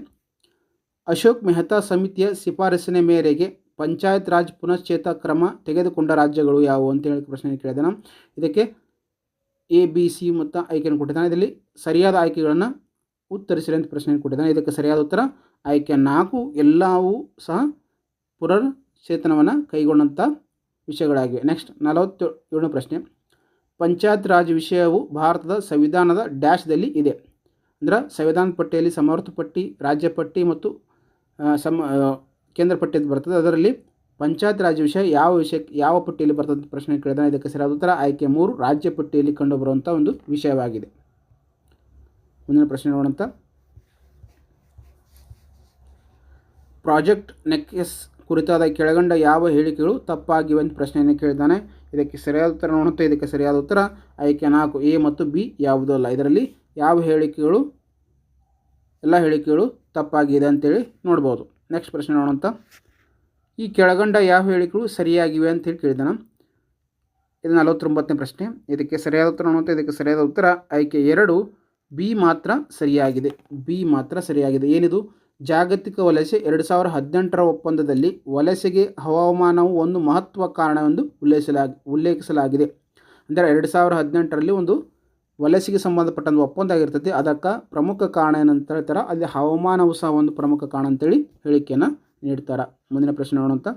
ಅಶೋಕ್ ಮೆಹ್ತಾ ಸಮಿತಿಯ ಶಿಫಾರಸಿನ ಮೇರೆಗೆ ಪಂಚಾಯತ್ ರಾಜ್ ಪುನಶ್ಚೇತ ಕ್ರಮ ತೆಗೆದುಕೊಂಡ ರಾಜ್ಯಗಳು ಯಾವುವು ಅಂತೇಳಿ ಪ್ರಶ್ನೆ ಕೇಳಿದಾನೆ. ಇದಕ್ಕೆ ಎ, ಬಿ, ಸಿ ಮತ್ತು ಆಯ್ಕೆಯನ್ನು ಕೊಟ್ಟಿದ್ದಾನೆ. ಇದರಲ್ಲಿ ಸರಿಯಾದ ಆಯ್ಕೆಗಳನ್ನು ಉತ್ತರಿಸಿರಿ ಅಂತ ಪ್ರಶ್ನೆ ಕೊಟ್ಟಿದ್ದಾನೆ. ಇದಕ್ಕೆ ಸರಿಯಾದ ಉತ್ತರ, ಆಯ್ಕೆ ನಾಲ್ಕು, ಎಲ್ಲವೂ ಸಹ ಪುನರ್ಚೇತನವನ್ನು ಕೈಗೊಂಡಂಥ ವಿಷಯಗಳಾಗಿವೆ. ನೆಕ್ಸ್ಟ್ ನಲವತ್ತೇಳು ಏಳನೇ ಪ್ರಶ್ನೆ. ಪಂಚಾಯತ್ ರಾಜ್ ವಿಷಯವು ಭಾರತದ ಸಂವಿಧಾನದ ಡ್ಯಾಶ್ದಲ್ಲಿ ಇದೆ. ಅಂದ್ರೆ ಸಂವಿಧಾನ ಪಟ್ಟಿಯಲ್ಲಿ ಸಮರ್ಥ ಪಟ್ಟಿ, ರಾಜ್ಯ ಪಟ್ಟಿ ಮತ್ತು ಸಮ ಕೇಂದ್ರ ಪಟ್ಟಿಯಲ್ಲಿ ಬರ್ತದೆ. ಅದರಲ್ಲಿ ಪಂಚಾಯತ್ ರಾಜ್ ವಿಷಯ ಯಾವ ವಿಷಯಕ್ಕೆ ಯಾವ ಪಟ್ಟಿಯಲ್ಲಿ ಬರ್ತದೆ ಪ್ರಶ್ನೆ ಕೇಳಿದ ಇದಕ್ಕೆ ಸರಿಯಾದ ಉತ್ತರ, ಆಯ್ಕೆ ಮೂರು, ರಾಜ್ಯ ಪಟ್ಟಿಯಲ್ಲಿ ಕಂಡುಬರುವಂಥ ಒಂದು ವಿಷಯವಾಗಿದೆ. ಮುಂದಿನ ಪ್ರಶ್ನೆ ನೋಡೋಣ ಪ್ರಾಜೆಕ್ಟ್ ನೆಕ್ಕೆಸ್ ಕುರಿತಾದ ಕೆಳಗಂಡ ಯಾವ ಹೇಳಿಕೆಗಳು ತಪ್ಪಾಗಿವೆ ಅಂತ ಪ್ರಶ್ನೆಯನ್ನು ಕೇಳಿದ್ದಾನೆ. ಇದಕ್ಕೆ ಸರಿಯಾದ ಉತ್ತರ ನೋಡುತ್ತೆ ಇದಕ್ಕೆ ಸರಿಯಾದ ಉತ್ತರ ಆಯ್ಕೆ ನಾಲ್ಕು, ಎ ಮತ್ತು ಬಿ ಯಾವುದೂ ಅಲ್ಲ. ಇದರಲ್ಲಿ ಯಾವ ಹೇಳಿಕೆಗಳು, ಎಲ್ಲ ಹೇಳಿಕೆಗಳು ತಪ್ಪಾಗಿದೆ ಅಂತೇಳಿ ನೋಡ್ಬೋದು. ನೆಕ್ಸ್ಟ್ ಪ್ರಶ್ನೆ ನೋಡೋಂಥ ಈ ಕೆಳಗಂಡ ಯಾವ ಹೇಳಿಕೆಗಳು ಸರಿಯಾಗಿವೆ ಅಂತೇಳಿ ಕೇಳಿದಾನೆ ಇದು ನಲವತ್ತೊಂಬತ್ತನೇ ಪ್ರಶ್ನೆ. ಇದಕ್ಕೆ ಸರಿಯಾದ ಉತ್ತರ ನೋಡುತ್ತೆ ಇದಕ್ಕೆ ಸರಿಯಾದ ಉತ್ತರ ಆಯ್ಕೆ ಎರಡು ಬಿ ಮಾತ್ರ ಸರಿಯಾಗಿದೆ. ಬಿ ಮಾತ್ರ ಸರಿಯಾಗಿದೆ. ಏನಿದು? ಜಾಗತಿಕ ವಲಸೆ ಎರಡು ಸಾವಿರ ಹದಿನೆಂಟರ ಒಪ್ಪಂದದಲ್ಲಿ ವಲಸೆಗೆ ಹವಾಮಾನವು ಒಂದು ಮಹತ್ವ ಕಾರಣವೆಂದು ಉಲ್ಲೇಖಿಸಲಾಗಿ ಉಲ್ಲೇಖಿಸಲಾಗಿದೆ. ಅಂದರೆ ಎರಡು ಸಾವಿರ ಹದಿನೆಂಟರಲ್ಲಿ ಒಂದು ವಲಸೆಗೆ ಸಂಬಂಧಪಟ್ಟಂಥ ಒಪ್ಪಂದ ಆಗಿರ್ತದೆ. ಅದಕ್ಕೆ ಪ್ರಮುಖ ಕಾರಣ ಏನಂತ ಹೇಳ್ತಾರೆ? ಅಲ್ಲಿ ಹವಾಮಾನವು ಸಹ ಒಂದು ಪ್ರಮುಖ ಕಾರಣ ಅಂತೇಳಿ ಹೇಳಿಕೆಯನ್ನು ನೀಡ್ತಾರೆ. ಮುಂದಿನ ಪ್ರಶ್ನೆ ಅಂತ.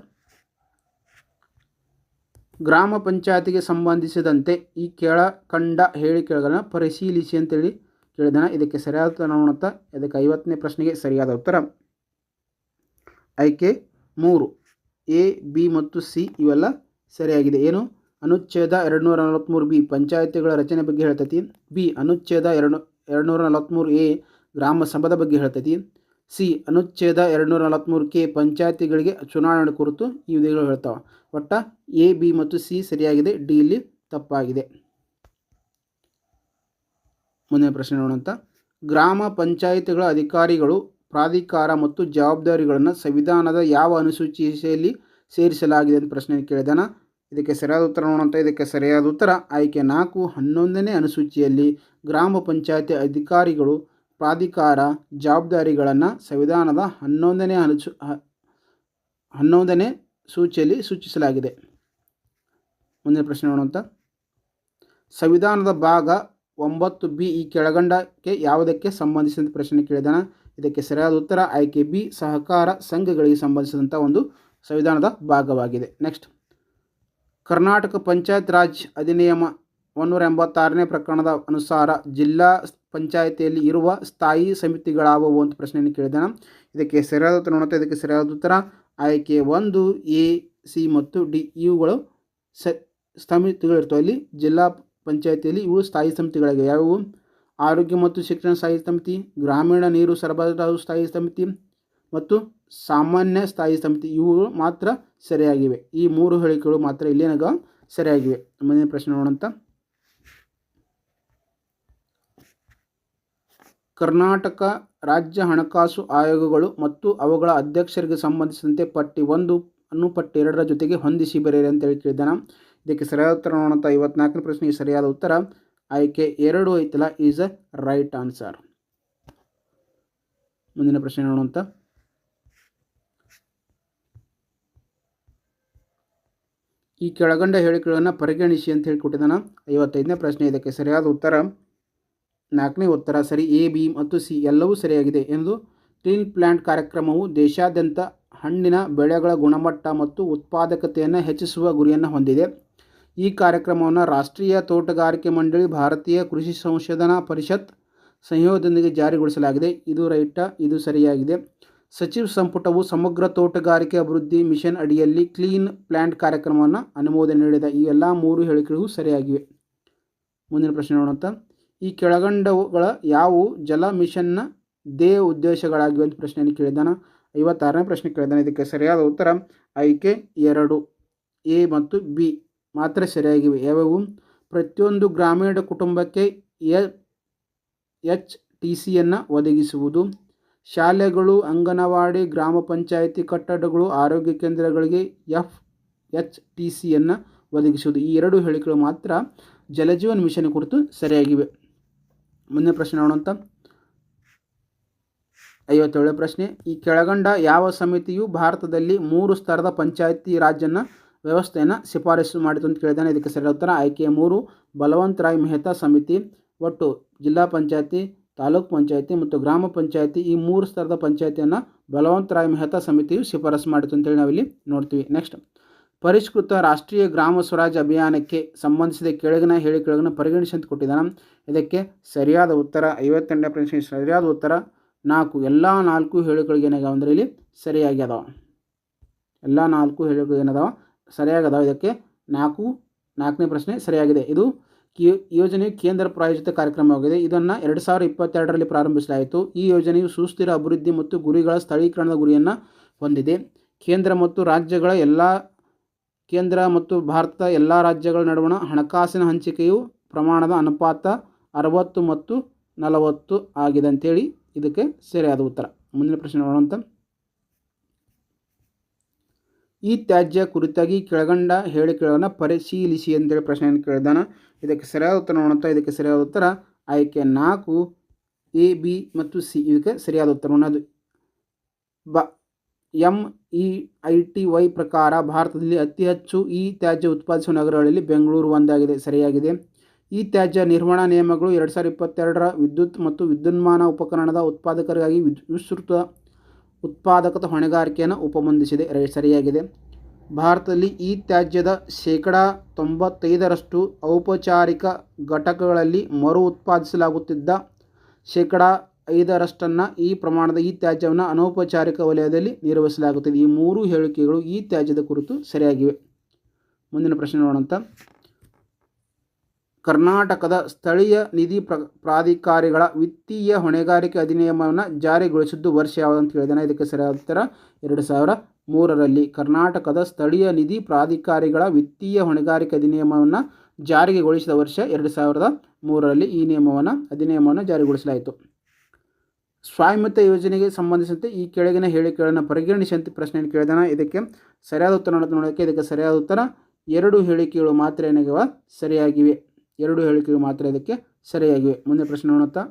ಗ್ರಾಮ ಪಂಚಾಯತಿಗೆ ಸಂಬಂಧಿಸಿದಂತೆ ಈ ಕೆಳಕಂಡ ಹೇಳಿಕೆಗಳನ್ನು ಪರಿಶೀಲಿಸಿ ಅಂತೇಳಿ ಕೇಳಿದಾನೆ ಇದಕ್ಕೆ ಸರಿಯಾದ ನೋಡೋಂಥ ಇದಕ್ಕೆ ಐವತ್ತನೇ ಪ್ರಶ್ನೆಗೆ ಸರಿಯಾದ ಉತ್ತರ. ಆಯ್ಕೆ ಮೂರು. ಎ, ಬಿ ಮತ್ತು ಸಿ ಇವೆಲ್ಲ ಸರಿಯಾಗಿದೆ. ಏನು? ಅನುಚ್ಛೇದ ಎರಡು ನೂರ ನಲವತ್ತ್ಮೂರು ಬಿ. ಪಂಚಾಯತಿಗಳ ರಚನೆ ಬಗ್ಗೆ ಹೇಳ್ತೈತಿ. ಬಿ, ಅನುಚ್ಛೇದ ಎರಡು ಎರಡು ನೂರ ನಲವತ್ತ್ಮೂರು ಎ. ಗ್ರಾಮ ಸಭದ ಬಗ್ಗೆ ಹೇಳ್ತೈತಿ. ಸಿ, ಅನುಚ್ಛೇದ ಎರಡು ನೂರ ನಲವತ್ತ್ಮೂರು ಕೆ. ಪಂಚಾಯತಿಗಳಿಗೆ ಚುನಾವಣೆ ಕುರಿತು ಈ ವಿಧಿಗಳು ಹೇಳ್ತಾವೆ. ಒಟ್ಟ ಎ, ಬಿ ಮತ್ತು ಸಿ ಸರಿಯಾಗಿದೆ. ಡಿ, ಇಲ್ಲಿ ತಪ್ಪಾಗಿದೆ. ಮುಂದಿನ ಪ್ರಶ್ನೆ ನೋಡೋಣ ಗ್ರಾಮ ಪಂಚಾಯಿತಿಗಳ ಅಧಿಕಾರಿಗಳು, ಪ್ರಾಧಿಕಾರ ಮತ್ತು ಜವಾಬ್ದಾರಿಗಳನ್ನು ಸಂವಿಧಾನದ ಯಾವ ಅನುಸೂಚಿಯಲ್ಲಿ ಸೇರಿಸಲಾಗಿದೆ ಅಂತ ಪ್ರಶ್ನೆ ಕೇಳಿದಾನ. ಇದಕ್ಕೆ ಸರಿಯಾದ ಉತ್ತರ ನೋಡೋಂಥ ಇದಕ್ಕೆ ಸರಿಯಾದ ಉತ್ತರ, ಆಯ್ಕೆ ನಾಲ್ಕು, ಹನ್ನೊಂದನೇ ಅನುಸೂಚಿಯಲ್ಲಿ ಗ್ರಾಮ ಪಂಚಾಯತಿ ಅಧಿಕಾರಿಗಳು, ಪ್ರಾಧಿಕಾರ ಜವಾಬ್ದಾರಿಗಳನ್ನು ಸಂವಿಧಾನದ ಹನ್ನೊಂದನೇ ಅನುಸು ಹನ್ನೊಂದನೇ ಸೂಚಿಯಲ್ಲಿ ಸೂಚಿಸಲಾಗಿದೆ. ಮುಂದಿನ ಪ್ರಶ್ನೆ ನೋಡುವಂಥ ಸಂವಿಧಾನದ ಭಾಗ ಒಂಬತ್ತು ಬಿ ಈ ಕೆಳಗಂಡಕ್ಕೆ ಯಾವುದಕ್ಕೆ ಸಂಬಂಧಿಸಿದ ಪ್ರಶ್ನೆ ಕೇಳಿದಾನ? ಇದಕ್ಕೆ ಸರಿಯಾದ ಉತ್ತರ ಆಯ್ಕೆ ಬಿ, ಸಹಕಾರ ಸಂಘಗಳಿಗೆ ಸಂಬಂಧಿಸಿದಂಥ ಒಂದು ಸಂವಿಧಾನದ ಭಾಗವಾಗಿದೆ. ನೆಕ್ಸ್ಟ್ ಕರ್ನಾಟಕ ಪಂಚಾಯತ್ ರಾಜ್ ಅಧಿನಿಯಮ ಒನ್ನೂರ ಎಂಬತ್ತಾರನೇ ಪ್ರಕರಣದ ಅನುಸಾರ ಜಿಲ್ಲಾ ಪಂಚಾಯಿತಿಯಲ್ಲಿ ಇರುವ ಸ್ಥಾಯಿ ಸಮಿತಿಗಳಾವುವು ಅಂತ ಪ್ರಶ್ನೆಯನ್ನು ಕೇಳಿದಾನ? ಇದಕ್ಕೆ ಸರಿಯಾದ ಉತ್ತರ ನೋಡುತ್ತೆ ಇದಕ್ಕೆ ಸರಿಯಾದ ಉತ್ತರ ಆಯ್ಕೆ ಒಂದು, ಎ, ಸಿ ಮತ್ತು ಡಿ, ಇವುಗಳು ಸ, ಸಮಿತಿಗಳಿರ್ತವೆ. ಅಲ್ಲಿ ಜಿಲ್ಲಾ ಪಂಚಾಯಿತಿಯಲ್ಲಿ ಇವು ಸ್ಥಾಯಿ ಸಮಿತಿಗಳಾಗಿವೆ. ಯಾವುವು? ಆರೋಗ್ಯ ಮತ್ತು ಶಿಕ್ಷಣ ಸ್ಥಾಯಿ ಸಮಿತಿ, ಗ್ರಾಮೀಣ ನೀರು ಸರಬರಾಜು ಸ್ಥಾಯಿ ಸಮಿತಿ ಮತ್ತು ಸಾಮಾನ್ಯ ಸ್ಥಾಯಿ ಸಮಿತಿ. ಇವು ಮಾತ್ರ ಸರಿಯಾಗಿವೆ. ಈ ಮೂರು ಹೇಳಿಕೆಗಳು ಮಾತ್ರ ಇಲ್ಲೇನಾಗ ಸರಿಯಾಗಿವೆ. ಮುಂದಿನ ಪ್ರಶ್ನೆ ನೋಡೋಣಂತ ಕರ್ನಾಟಕ ರಾಜ್ಯ ಹಣಕಾಸು ಆಯೋಗಗಳು ಮತ್ತು ಅವುಗಳ ಅಧ್ಯಕ್ಷರಿಗೆ ಸಂಬಂಧಿಸಿದಂತೆ ಪಟ್ಟಿ ಒಂದು ಅನ್ನು ಪಟ್ಟಿ ಎರಡರ ಜೊತೆಗೆ ಹೊಂದಿಸಿ ಬರೆಯಿರಿ ಅಂತ ಹೇಳಿ ಕೇಳಿದ್ದಾನ. ಇದಕ್ಕೆ ಸರಿಯಾದ ಉತ್ತರ ನೋಡೋಣ ಐವತ್ನಾಲ್ಕನೇ ಪ್ರಶ್ನೆಗೆ ಸರಿಯಾದ ಉತ್ತರ. ಆಯ್ಕೆ ಎರಡು ಐತಲ್ಲ, ಈಸ್ ಅ ರೈಟ್ ಆನ್ಸರ್. ಮುಂದಿನ ಪ್ರಶ್ನೆ ನೋಡುವಂಥ ಈ ಕೆಳಗಂಡ ಹೇಳಿಕೆಗಳನ್ನು ಪರಿಗಣಿಸಿ ಅಂತ ಹೇಳಿ ಕೊಟ್ಟಿದ್ದಾನ ಐವತ್ತೈದನೇ ಪ್ರಶ್ನೆ, ಇದಕ್ಕೆ ಸರಿಯಾದ ಉತ್ತರ. ನಾಲ್ಕನೇ ಉತ್ತರ, ಸರಿ, ಎ, ಬಿ ಮತ್ತು ಸಿ ಎಲ್ಲವೂ ಸರಿಯಾಗಿದೆ ಎಂದು. ಕ್ಲೀನ್ ಪ್ಲಾಂಟ್ ಕಾರ್ಯಕ್ರಮವು ದೇಶಾದ್ಯಂತ ಹಣ್ಣಿನ ಬೆಳೆಗಳ ಗುಣಮಟ್ಟ ಮತ್ತು ಉತ್ಪಾದಕತೆಯನ್ನು ಹೆಚ್ಚಿಸುವ ಗುರಿಯನ್ನು ಹೊಂದಿದೆ. ಈ ಕಾರ್ಯಕ್ರಮವನ್ನು ರಾಷ್ಟ್ರೀಯ ತೋಟಗಾರಿಕೆ ಮಂಡಳಿ, ಭಾರತೀಯ ಕೃಷಿ ಸಂಶೋಧನಾ ಪರಿಷತ್ ಸಂಯೋಗದೊಂದಿಗೆ ಜಾರಿಗೊಳಿಸಲಾಗಿದೆ. ಇದು ರೈಟ ಇದು ಸರಿಯಾಗಿದೆ. ಸಚಿವ ಸಂಪುಟವು ಸಮಗ್ರ ತೋಟಗಾರಿಕೆ ಅಭಿವೃದ್ಧಿ ಮಿಷನ್ ಅಡಿಯಲ್ಲಿ ಕ್ಲೀನ್ ಪ್ಲಾಂಟ್ ಕಾರ್ಯಕ್ರಮವನ್ನು ಅನುಮೋದನೆ ನೀಡಿದ. ಈ ಎಲ್ಲ ಮೂರು ಹೇಳಿಕೆಗಳು ಸರಿಯಾಗಿವೆ. ಮುಂದಿನ ಪ್ರಶ್ನೆ ನೋಡೋಣ ಈ ಕೆಳಗಂಡವುಗಳ ಯಾವುವು? ಜಲ ಮಿಷನ್ನ ದೇ ಉದ್ದೇಶಗಳಾಗಿವೆ ಅಂತ ಪ್ರಶ್ನೆಯನ್ನು ಕೇಳಿದ್ದಾನ. ಐವತ್ತಾರನೇ ಪ್ರಶ್ನೆ ಕೇಳಿದ್ದಾನೆ. ಇದಕ್ಕೆ ಸರಿಯಾದ ಉತ್ತರ ಆಯ್ಕೆ ಎರಡು, ಎ ಮತ್ತು ಬಿ. ಮಾತ್ರ ಸರಿಯಾಗಿವೆ. ಯಾವ್ಯಾವು? ಪ್ರತಿಯೊಂದು ಗ್ರಾಮೀಣ ಕುಟುಂಬಕ್ಕೆ ಎ, ಎಚ್ ಟಿ ಸಿಯನ್ನು ಒದಗಿಸುವುದು. ಶಾಲೆಗಳು, ಅಂಗನವಾಡಿ, ಗ್ರಾಮ ಪಂಚಾಯಿತಿ ಕಟ್ಟಡಗಳು, ಆರೋಗ್ಯ ಕೇಂದ್ರಗಳಿಗೆ ಎಫ್, ಎಚ್ ಟಿ ಸಿಯನ್ನು ಒದಗಿಸುವುದು. ಈ ಎರಡು ಹೇಳಿಕೆಗಳು ಮಾತ್ರ ಜಲಜೀವನ್ ಮಿಷನ್ ಕುರಿತು ಸರಿಯಾಗಿವೆ. ಮುಂದಿನ ಪ್ರಶ್ನೆ ನೋಡೋಂಥ ಐವತ್ತೇಳನೇ ಪ್ರಶ್ನೆ. ಈ ಕೆಳಗಂಡ ಯಾವ ಸಮಿತಿಯು ಭಾರತದಲ್ಲಿ ಮೂರು ಸ್ತರದ ಪಂಚಾಯತಿ ರಾಜನ್ನ ವ್ಯವಸ್ಥೆಯನ್ನು ಶಿಫಾರಸು ಮಾಡಿತು ಅಂತ ಕೇಳಿದ್ದಾನೆ. ಇದಕ್ಕೆ ಸರಿಯಾದ ಉತ್ತರ ಆಯ್ಕೆ ಮೂರು ಬಲವಂತ್ ರಾಯ್ ಮೆಹ್ತಾ ಸಮಿತಿ, ಒಟ್ಟು ಜಿಲ್ಲಾ ಪಂಚಾಯತಿ, ತಾಲೂಕು ಪಂಚಾಯತಿ ಮತ್ತು ಗ್ರಾಮ ಪಂಚಾಯತಿ ಈ ಮೂರು ಸ್ತರದ ಪಂಚಾಯತಿಯನ್ನು ಬಲವಂತ ರಾಯ್ ಮೆಹ್ತಾ ಸಮಿತಿಯು ಶಿಫಾರಸು ಮಾಡಿತು ಅಂತೇಳಿ ನಾವಿಲ್ಲಿ ನೋಡ್ತೀವಿ. ನೆಕ್ಸ್ಟ್ ಪರಿಷ್ಕೃತ ರಾಷ್ಟ್ರೀಯ ಗ್ರಾಮ ಸ್ವರಾಜ್ ಅಭಿಯಾನಕ್ಕೆ ಸಂಬಂಧಿಸಿದ ಕೆಳಗಿನ ಹೇಳಿಕೆಗಳನ್ನು ಪರಿಗಣಿಸಿ ಅಂತ ಕೊಟ್ಟಿದ್ದಾನೆ. ಇದಕ್ಕೆ ಸರಿಯಾದ ಉತ್ತರ, ಐವತ್ತೆಂಟನೇ ಪ್ರಶ್ನೆ, ಸರಿಯಾದ ಉತ್ತರ, ನಾಲ್ಕು, ಎಲ್ಲ ನಾಲ್ಕು ಹೇಳಿಕೆಗಳಿಗೆ ಏನಾಗ್ಯಾವ ಅಂದರೆ ಇಲ್ಲಿ ಸರಿಯಾಗಿ ಅದಾವ ಎಲ್ಲ ನಾಲ್ಕು ಹೇಳಿಕೆಗಳು ಏನದಾವ ಸರಿಯಾಗಿ ಅದಾವ ಇದಕ್ಕೆ ನಾಲ್ಕು, ನಾಲ್ಕನೇ ಪ್ರಶ್ನೆ ಸರಿಯಾಗಿದೆ. ಇದು ಕಿ ಯೋಜನೆಯು ಕೇಂದ್ರ ಪ್ರಾಯೋಜಿತ ಕಾರ್ಯಕ್ರಮವಾಗಿದೆ. ಇದನ್ನು ಎರಡು ಸಾವಿರ ಇಪ್ಪತ್ತೆರಡರಲ್ಲಿ ಪ್ರಾರಂಭಿಸಲಾಯಿತು. ಈ ಯೋಜನೆಯು ಸುಸ್ಥಿರ ಅಭಿವೃದ್ಧಿ ಮತ್ತು ಗುರಿಗಳ ಸ್ಥಳೀಕರಣದ ಗುರಿಯನ್ನು ಹೊಂದಿದೆ. ಕೇಂದ್ರ ಮತ್ತು ರಾಜ್ಯಗಳ ಎಲ್ಲ, ಕೇಂದ್ರ ಮತ್ತು ಭಾರತದ ಎಲ್ಲ ರಾಜ್ಯಗಳ ನಡುವಣ ಹಣಕಾಸಿನ ಹಂಚಿಕೆಯು ಪ್ರಮಾಣದ ಅನುಪಾತ ಅರವತ್ತು ಮತ್ತು ನಲವತ್ತು ಆಗಿದೆ ಅಂಥೇಳಿ ಇದಕ್ಕೆ ಸರಿಯಾದ ಉತ್ತರ. ಮುಂದಿನ ಪ್ರಶ್ನೆ ನೋಡೋಂಥ ಈ ತ್ಯಾಜ್ಯ ಕುರಿತಾಗಿ ಕೆಳಗಂಡ ಹೇಳಿಕೆಗಳನ್ನು ಪರಿಶೀಲಿಸಿ ಅಂತೇಳಿ ಪ್ರಶ್ನೆಯನ್ನು ಕೇಳಿದಾನ? ಇದಕ್ಕೆ ಸರಿಯಾದ ಉತ್ತರ ನೋಡೋಂಥ ಇದಕ್ಕೆ ಸರಿಯಾದ ಉತ್ತರ ಆಯ್ಕೆ ನಾಲ್ಕು, ಎ, ಬಿ ಮತ್ತು ಸಿ, ಇದಕ್ಕೆ ಸರಿಯಾದ ಉತ್ತರ ಅದು ಬ, M, E, I, T, Y ಪ್ರಕಾರ ಭಾರತದಲ್ಲಿ ಅತಿ ಹೆಚ್ಚು ಈ ತ್ಯಾಜ್ಯ ಉತ್ಪಾದಿಸುವ ನಗರಗಳಲ್ಲಿ ಬೆಂಗಳೂರು ಒಂದಾಗಿದೆ, ಸರಿಯಾಗಿದೆ. ಈ ತ್ಯಾಜ್ಯ ನಿರ್ವಹಣಾ ನಿಯಮಗಳು ಎರಡು ಸಾವಿರದ ಇಪ್ಪತ್ತೆರಡರ ವಿದ್ಯುತ್ ಮತ್ತು ವಿದ್ಯುನ್ಮಾನ ಉಪಕರಣದ ಉತ್ಪಾದಕರಿಗಾಗಿ ವಿಸ್ತೃತ ಉತ್ಪಾದಕತ ಹೊಣೆಗಾರಿಕೆಯನ್ನು ಉಪಬಂಧಿಸಿದೆ ರೈ- ಸರಿಯಾಗಿದೆ. ಭಾರತದಲ್ಲಿ ಈ ತ್ಯಾಜ್ಯದ ಶೇಕಡಾ ತೊಂಬತ್ತೈದರಷ್ಟು ಔಪಚಾರಿಕ ಘಟಕಗಳಲ್ಲಿ ಮರು ಉತ್ಪಾದಿಸಲಾಗುತ್ತಿದ್ದ ಶೇಕಡಾ ಐದರಷ್ಟನ್ನು ಈ ಪ್ರಮಾಣದ ಈ ತ್ಯಾಜ್ಯವನ್ನು ಅನೌಪಚಾರಿಕ ವಲಯದಲ್ಲಿ ನಿರ್ವಹಿಸಲಾಗುತ್ತದೆ. ಈ ಮೂರು ಹೇಳಿಕೆಗಳು ಈ ತ್ಯಾಜ್ಯದ ಕುರಿತು ಸರಿಯಾಗಿವೆ. ಮುಂದಿನ ಪ್ರಶ್ನೆ ನೋಡೋಂಥ ಕರ್ನಾಟಕದ ಸ್ಥಳೀಯ ನಿಧಿ ಪ್ರ, ಪ್ರಾಧಿಕಾರಿಗಳ ವಿತ್ತೀಯ ಹೊಣೆಗಾರಿಕೆ ಅಧಿನಿಯಮವನ್ನು ಜಾರಿಗೊಳಿಸಿದ್ದು ವರ್ಷ ಯಾವುದು ಅಂತ ಹೇಳಿದಾನೆ ಇದಕ್ಕೆ ಸರಿಯಾದ ಉತ್ತರ ಎರಡು ಸಾವಿರ ಮೂರರಲ್ಲಿ ಕರ್ನಾಟಕದ ಸ್ಥಳೀಯ ನಿಧಿ ಪ್ರಾಧಿಕಾರಿಗಳ ವಿತ್ತೀಯ ಹೊಣೆಗಾರಿಕೆ ಅಧಿನಿಯಮವನ್ನು ಜಾರಿಗೆಗೊಳಿಸಿದ ವರ್ಷ ಎರಡು ಸಾವಿರದ ಮೂರರಲ್ಲಿ ಈ ನಿಯಮವನ್ನು, ಅಧಿನಿಯಮವನ್ನು ಜಾರಿಗೊಳಿಸಲಾಯಿತು. ಸ್ವಾಮಿತ್ವ ಯೋಜನೆಗೆ ಸಂಬಂಧಿಸಿದಂತೆ ಈ ಕೆಳಗಿನ ಹೇಳಿಕೆಗಳನ್ನು ಪರಿಗಣಿಸಿ ಅಂತ ಪ್ರಶ್ನೆಯನ್ನು ಕೇಳಿದಾನ ಇದಕ್ಕೆ ಸರಿಯಾದ ಉತ್ತರ ನೋಡೋದು ನೋಡೋಕ್ಕೆ ಇದಕ್ಕೆ ಸರಿಯಾದ ಉತ್ತರ ಎರಡು ಹೇಳಿಕೆಗಳು ಮಾತ್ರ ಏನಾಗಿವೆ ಸರಿಯಾಗಿವೆ. ಎರಡು ಹೇಳಿಕೆಗಳು ಮಾತ್ರ ಇದಕ್ಕೆ ಸರಿಯಾಗಿವೆ. ಮುಂದೆ ಪ್ರಶ್ನೆ ನೋಡುತ್ತಾ,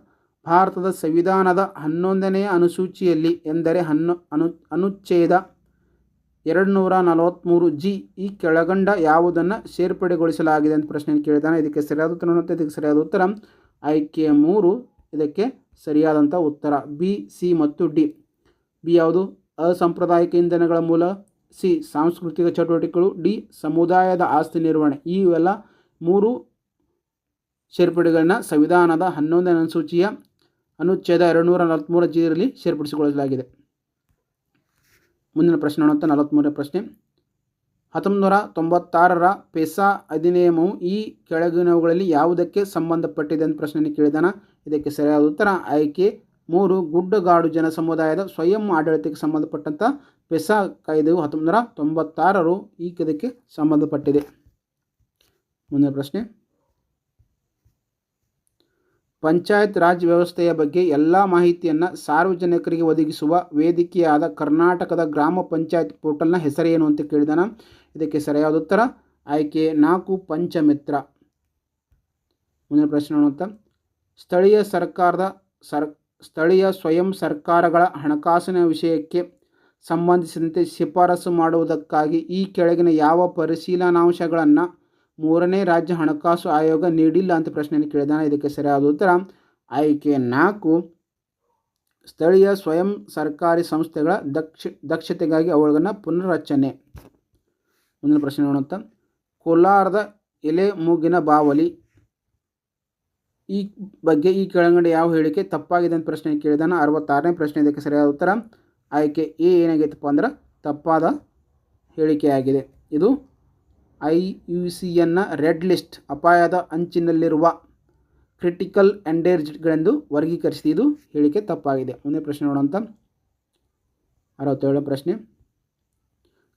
ಭಾರತದ ಸಂವಿಧಾನದ ಹನ್ನೊಂದನೆಯ ಅನುಸೂಚಿಯಲ್ಲಿ ಎಂದರೆ ಹನ್ನೊ, ಅನು, ಅನುಚ್ಛೇದ ಎರಡು ನೂರ ನಲವತ್ತ್ಮೂರು ಜಿ ಈ ಕೆಳಗಂಡ ಯಾವುದನ್ನು ಸೇರ್ಪಡೆಗೊಳಿಸಲಾಗಿದೆ ಅಂತ ಪ್ರಶ್ನೆಯನ್ನು ಕೇಳಿದಾನೆ ಇದಕ್ಕೆ ಸರಿಯಾದ ಉತ್ತರ ನೋಡುತ್ತೆ, ಇದಕ್ಕೆ ಸರಿಯಾದ ಉತ್ತರ. ಆಯ್ಕೆ ಮೂರು, ಇದಕ್ಕೆ ಸರಿಯಾದಂಥ ಉತ್ತರ. ಬಿ, ಸಿ ಮತ್ತು ಡಿ. ಬಿ ಯಾವುದು? ಅಸಾಂಪ್ರದಾಯಿಕ ಇಂಧನಗಳ ಮೂಲ. ಸಿ, ಸಾಂಸ್ಕೃತಿಕ ಚಟುವಟಿಕೆಗಳು. ಡಿ, ಸಮುದಾಯದ ಆಸ್ತಿ ನಿರ್ವಹಣೆ. ಇವೆಲ್ಲ ಮೂರು ಸೇರ್ಪಡೆಗಳನ್ನ ಸಂವಿಧಾನದ ಹನ್ನೊಂದನೇ ಅನುಸೂಚಿಯ ಅನುಚ್ಛೇದ ಎರಡು ನೂರ ನಲವತ್ತ್ಮೂರು ಜಿಯಲ್ಲಿ ಸೇರ್ಪಡಿಸಿಕೊಳ್ಳಲಾಗಿದೆ. ಮುಂದಿನ ಪ್ರಶ್ನೆ ನೋಡುತ್ತಾ ನಲವತ್ತ್ಮೂರನೇ ಪ್ರಶ್ನೆ. ಹತ್ತೊಂಬತ್ತು ನೂರ ತೊಂಬತ್ತಾರರ ಪೆಸಾ ಅಧಿನಿಯಮವು ಈ ಕೆಳಗಿನವುಗಳಲ್ಲಿ ಯಾವುದಕ್ಕೆ ಸಂಬಂಧಪಟ್ಟಿದೆ ಅಂತ ಪ್ರಶ್ನೆಯನ್ನು ಕೇಳಿದಾನ? ಇದಕ್ಕೆ ಸರಿಯಾದ ಉತ್ತರ ಆಯ್ಕೆ. ಮೂರು, ಗುಡ್ಡಗಾಡು ಜನ ಸಮುದಾಯದ ಸ್ವಯಂ ಆಡಳಿತಕ್ಕೆ ಸಂಬಂಧಪಟ್ಟಂಥ ಪೆಸಾ ಕಾಯ್ದೆಯು ಹತ್ತೊಂಬತ್ತು ನೂರ ತೊಂಬತ್ತಾರರು ಈ ಕದಕ್ಕೆ ಸಂಬಂಧಪಟ್ಟಿದೆ. ಮುಂದಿನ ಪ್ರಶ್ನೆ. ಪಂಚಾಯತ್ ರಾಜ್ ವ್ಯವಸ್ಥೆಯ ಬಗ್ಗೆ ಎಲ್ಲ ಮಾಹಿತಿಯನ್ನು ಸಾರ್ವಜನಿಕರಿಗೆ ಒದಗಿಸುವ ವೇದಿಕೆಯಾದ ಕರ್ನಾಟಕದ ಗ್ರಾಮ ಪಂಚಾಯತ್ ಪೋರ್ಟಲ್ನ ಹೆಸರೇನು ಅಂತ ಕೇಳಿದಾನ? ಇದಕ್ಕೆ ಸರಿಯಾದ ಉತ್ತರ, ಆಯ್ಕೆ ನಾಲ್ಕು ಪಂಚಮಿತ್ರ. ಮುಂದಿನ ಪ್ರಶ್ನೆ ಅಂತ. ಸ್ಥಳೀಯ ಸರ್ಕಾರದ ಸರ್, ಸ್ಥಳೀಯ ಸ್ವಯಂ ಸರ್ಕಾರಗಳ ಹಣಕಾಸಿನ ವಿಷಯಕ್ಕೆ ಸಂಬಂಧಿಸಿದಂತೆ ಶಿಫಾರಸು ಮಾಡುವುದಕ್ಕಾಗಿ ಈ ಕೆಳಗಿನ ಯಾವ ಪರಿಶೀಲನಾಂಶಗಳನ್ನು ಮೂರನೇ ರಾಜ್ಯ ಹಣಕಾಸು ಆಯೋಗ ನೀಡಿಲ್ಲ ಅಂತ ಪ್ರಶ್ನೆಯನ್ನು ಕೇಳಿದಾನೆ. ಇದಕ್ಕೆ ಸರಿಯಾದ ಉತ್ತರ, ಆಯ್ಕೆ ನಾಲ್ಕು. ಸ್ಥಳೀಯ ಸ್ವಯಂ ಸರ್ಕಾರಿ ಸಂಸ್ಥೆಗಳ ದಕ್ಷ, ದಕ್ಷತೆಗಾಗಿ ಅವುಗಳನ್ನು ಪುನರ್ರಚನೆ. ಮುಂದಿನ ಪ್ರಶ್ನೆ ನೋಡುತ್ತ ಕೋಲಾರದ ಎಲೆ ಮೂಗಿನ ಬಾವಲಿ. ಈ ಬಗ್ಗೆ ಈ ಕೆಳಗಡೆ ಯಾವ ಹೇಳಿಕೆ ತಪ್ಪಾಗಿದೆ ಅಂತ ಪ್ರಶ್ನೆ ಕೇಳಿದಾನ. ಅರವತ್ತಾರನೇ ಪ್ರಶ್ನೆ, ಇದಕ್ಕೆ ಸರಿಯಾದ ಉತ್ತರ, ಆಯ್ಕೆ ಎ ಏನಾಗೈತಪ್ಪ ಅಂದ್ರೆ ತಪ್ಪಾದ ಹೇಳಿಕೆಯಾಗಿದೆ. ಇದು ಐ ಯು ಸಿಯನ್ನು ರೆಡ್ ಲಿಸ್ಟ್ ಅಪಾಯದ ಅಂಚಿನಲ್ಲಿರುವ ಕ್ರಿಟಿಕಲ್ ಎಂಡೇರ್ಜ್ಗಳೆಂದು ವರ್ಗೀಕರಿಸಿದೆ. ಇದು ಹೇಳಿಕೆ ತಪ್ಪಾಗಿದೆ. ಒಂದೇ ಪ್ರಶ್ನೆ ನೋಡೋಂಥ ಅರವತ್ತೇಳನೇ ಪ್ರಶ್ನೆ.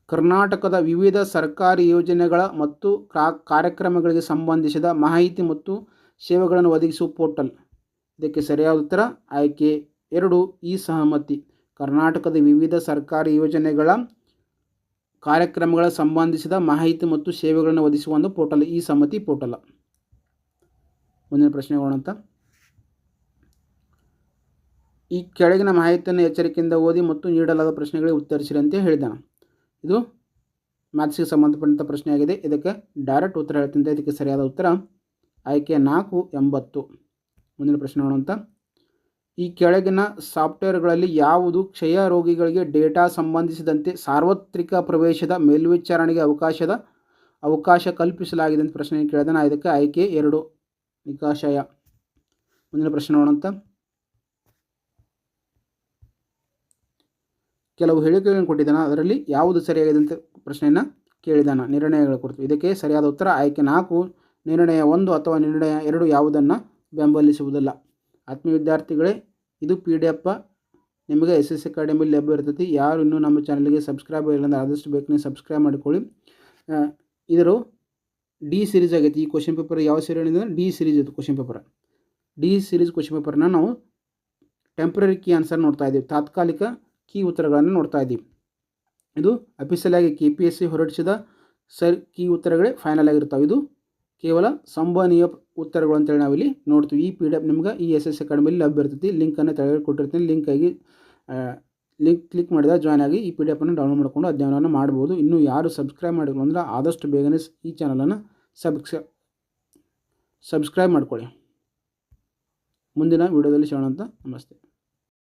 ಕರ್ನಾಟಕದ ವಿವಿಧ ಸರ್ಕಾರಿ ಯೋಜನೆಗಳ ಮತ್ತು ಕಾರ್ಯಕ್ರಮಗಳಿಗೆ ಸಂಬಂಧಿಸಿದ ಮಾಹಿತಿ ಮತ್ತು ಸೇವೆಗಳನ್ನು ಒದಗಿಸುವ ಪೋರ್ಟಲ್. ಇದಕ್ಕೆ ಸರಿಯಾದ ಉತ್ತರ, ಆಯ್ಕೆ ಎರಡು, ಈ ಸಹಮತಿ. ಕರ್ನಾಟಕದ ವಿವಿಧ ಸರ್ಕಾರಿ ಯೋಜನೆಗಳ ಕಾರ್ಯಕ್ರಮಗಳ ಸಂಬಂಧಿಸಿದ ಮಾಹಿತಿ ಮತ್ತು ಸೇವೆಗಳನ್ನು ಒದಗಿಸುವ ಒಂದು ಪೋರ್ಟಲ್ ಈ ಸಮ್ಮತಿ ಪೋರ್ಟಲ್ ಮುಂದಿನ ಪ್ರಶ್ನೆಗಳು ಅಂತ. ಈ ಕೆಳಗಿನ ಮಾಹಿತಿಯನ್ನು ಎಚ್ಚರಿಕೆಯಿಂದ ಓದಿ ಮತ್ತು ನೀಡಲಾದ ಪ್ರಶ್ನೆಗಳಿಗೆ ಉತ್ತರಿಸಿರಿ ಅಂತ ಹೇಳಿದ್ದಾನೆ. ಇದು ಮ್ಯಾಥ್ಸ್ಗೆ ಸಂಬಂಧಪಟ್ಟಂಥ ಪ್ರಶ್ನೆಯಾಗಿದೆ. ಇದಕ್ಕೆ ಡೈರೆಕ್ಟ್ ಉತ್ತರ ಹೇಳ್ತೀನಿ ಇದಕ್ಕೆ ಸರಿಯಾದ ಉತ್ತರ. ಆಯ್ಕೆ ನಾಲ್ಕು ಎಂಬತ್ತು. ಮುಂದಿನ ಪ್ರಶ್ನೆ ನೋಡೋಂಥ ಈ ಕೆಳಗಿನ ಸಾಫ್ಟ್ವೇರ್ಗಳಲ್ಲಿ ಯಾವುದು ಕ್ಷಯ ರೋಗಿಗಳಿಗೆ ಡೇಟಾ ಸಂಬಂಧಿಸಿದಂತೆ ಸಾರ್ವತ್ರಿಕ ಪ್ರವೇಶದ ಮೇಲ್ವಿಚಾರಣೆಗೆ ಅವಕಾಶದ ಅವಕಾಶ ಕಲ್ಪಿಸಲಾಗಿದೆ ಅಂತ ಪ್ರಶ್ನೆ ಕೇಳಿದೆ. ನಾ ಇದಕ್ಕೆ ಆಯ್ಕೆ ಎರಡು. ನಿಕಾಶಯ. ಮುಂದಿನ ಪ್ರಶ್ನೆ ನೋಡೋಂಥ ಕೆಲವು ಹೇಳಿಕೆಗಳನ್ನು ಕೊಟ್ಟಿದ್ದಾನೆ ಅದರಲ್ಲಿ ಯಾವುದು ಸರಿಯಾಗಿದೆ ಅಂತ ಪ್ರಶ್ನೆಯನ್ನು ಕೇಳಿದಾನ ನಿರ್ಣಯಗಳ ಕುರಿತು. ಇದಕ್ಕೆ ಸರಿಯಾದ ಉತ್ತರ ಆಯ್ಕೆ ನಾಲ್ಕು. ನಿರ್ಣಯ ಒಂದು ಅಥವಾ ನಿರ್ಣಯ ಎರಡು ಯಾವುದನ್ನು ಬೆಂಬಲಿಸುವುದಿಲ್ಲ. ಆತ್ಮೀಯ ವಿದ್ಯಾರ್ಥಿಗಳೇ ಇದು ಪಿ ಡಿ ಎಫ್ ನಿಮಗೆ ಎಸ್ ಎಸ್ ಅಕಾಡೆಮಿಲಿ ಲಭ್ಯ ಇರ್ತೈತಿ. ಯಾರು ಇನ್ನೂ ನಮ್ಮ ಚಾನಲ್ಗೆ ಸಬ್ಸ್ಕ್ರೈಬ್ ಆಗಿಲ್ಲ ಅಂದ್ರೆ ಆದಷ್ಟು ಬೇಕು ಸಬ್ಸ್ಕ್ರೈಬ್ ಮಾಡಿಕೊಳ್ಳಿ. ಇದರ ಡಿ ಸಿರೀಸ್ ಆಗೈತಿ. ಈ ಕ್ವಶನ್ ಪೇಪರ್ ಯಾವ ಸೀರಿಯಲ್ ಅಂದರೆ ಡಿ ಸಿರೀಸ್ ಇದು question paper D series question ಪೇಪರ್ನ ನಾವು ಟೆಂಪ್ರರಿ ಕೀ ಆನ್ಸರ್ ನೋಡ್ತಾ ಇದ್ದೀವಿ. ತಾತ್ಕಾಲಿಕ ಕೀ ಉತ್ತರಗಳನ್ನು ನೋಡ್ತಾ ಇದ್ದೀವಿ. ಇದು ಅಫಿಷಿಯಲ್ ಆಗಿ ಕೆ ಪಿ ಎಸ್ ಸಿ ಹೊರಡಿಸಿದ ಸರ್ ಕೀ ಉತ್ತರಗಳೇ ಫೈನಲ್ ಆಗಿರ್ತಾವೆ. ಇದು ಕೇವಲ ಸಂಭವನೀಯ ಉತ್ತರಗಳು ಅಂತೇಳಿ ನಾವಿಲ್ಲಿ ನೋಡ್ತೀವಿ. ಈ ಪಿ ಡಿ ಎಫ್ ನಿಮ್ಗೆ ಈ ಎಸ್ ಎಸ್ ಅಕಾಡೆಮಿಲಿ ಲಭ್ಯ ಇರ್ತೈತಿ. ಲಿಂಕನ್ನು ತೆಗೆದು ಕೊಟ್ಟಿರ್ತೀನಿ. ಲಿಂಕ್ ಆಗಿ ಲಿಂಕ್ ಕ್ಲಿಕ್ ಮಾಡಿದಾಗ ಜಾಯ್ನ್ ಆಗಿ ಈ ಪಿ ಡಿ ಎಫನ್ನು ಡೌನ್ಲೋಡ್ ಮಾಡಿಕೊಂಡು ಅಧ್ಯಯನವನ್ನು ಮಾಡ್ಬೋದು. ಇನ್ನೂ ಯಾರು ಸಬ್ಸ್ಕ್ರೈಬ್ ಮಾಡಿದ್ರು ಅಂದ್ರೆ ಆದಷ್ಟು ಬೇಗನೆ ಈ ಚಾನಲನ್ನು ಸಬ್ಸ್ಕ್ರೈ ಸಬ್ಸ್ಕ್ರೈಬ್ ಮಾಡ್ಕೊಳ್ಳಿ. ಮುಂದಿನ ವಿಡಿಯೋದಲ್ಲಿ ಸಿಗೋಣ ಅಂತ ನಮಸ್ತೆ.